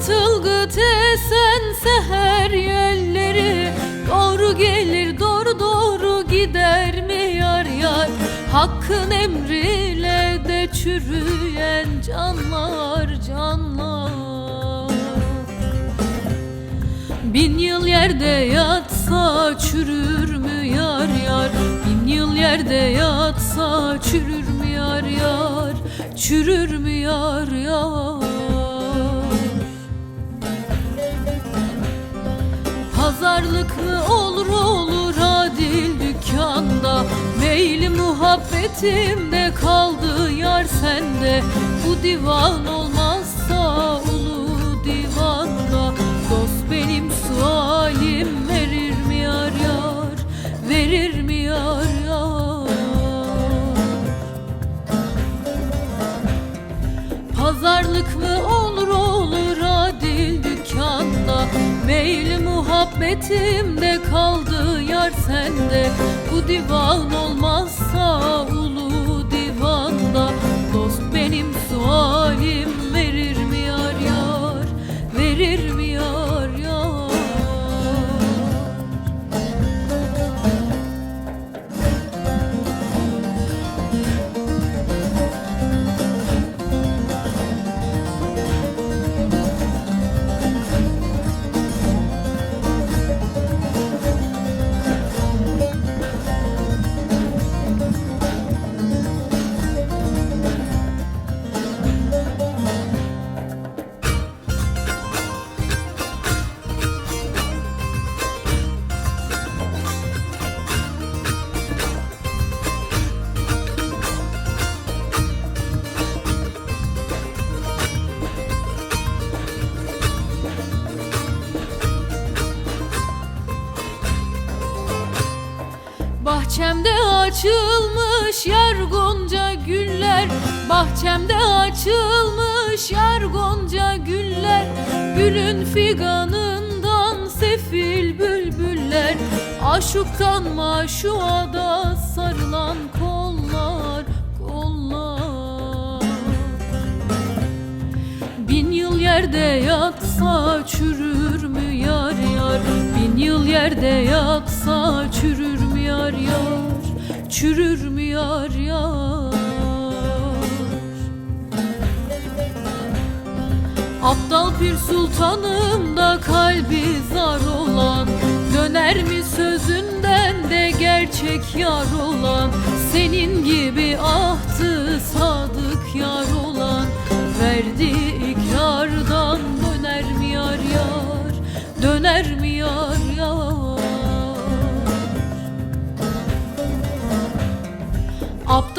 Ilgıt ılgıt esen seher yelleri. Doğru gelir doğru doğru gider mi yar yar? Hakkın emriyle de çürüyen canlar canlar. Bin yıl yerde yatsa çürür mü yar yar? Bin yıl yerde yatsa çürür mü yar yar? Çürür mü yar yar Pazarlık mı olur olur adil dükkanda? Meyli muhabbetimde kaldı yar sende. Bu divan olmazsa ulu divanda. Dost benim sualim verir mi yar yar? Verir mi yar yar? Pazarlık mı olur olur Meyli muhabbetimde kaldı yar sende. Bu divan olmazsa ulu divanda Dost benim sualim Bahçemde açılmış yar gonca güller. Bahçemde açılmış yar gonca güller. Gülün figanından sefil bülbüller. Aşuktan maşuğa da sarılan yerde yatsa çürür mü yar yar? Bin yıl yerde yatsa çürür mü yar yar? Çürür mü yar yar? Aptal bir sultanım da kalbi zar olan Döner mi sözünden de gerçek yar olan? Senin gibi ahtı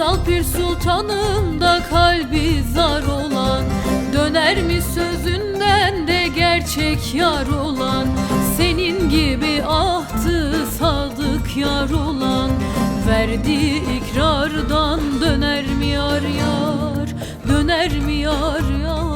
Aptal bir sultanım da kalbi zar olan Döner mi sözünden de gerçek yar olan? Senin gibi ahtı sadık yar olan Verdi ikrardan döner mi yar yar Döner mi yar yar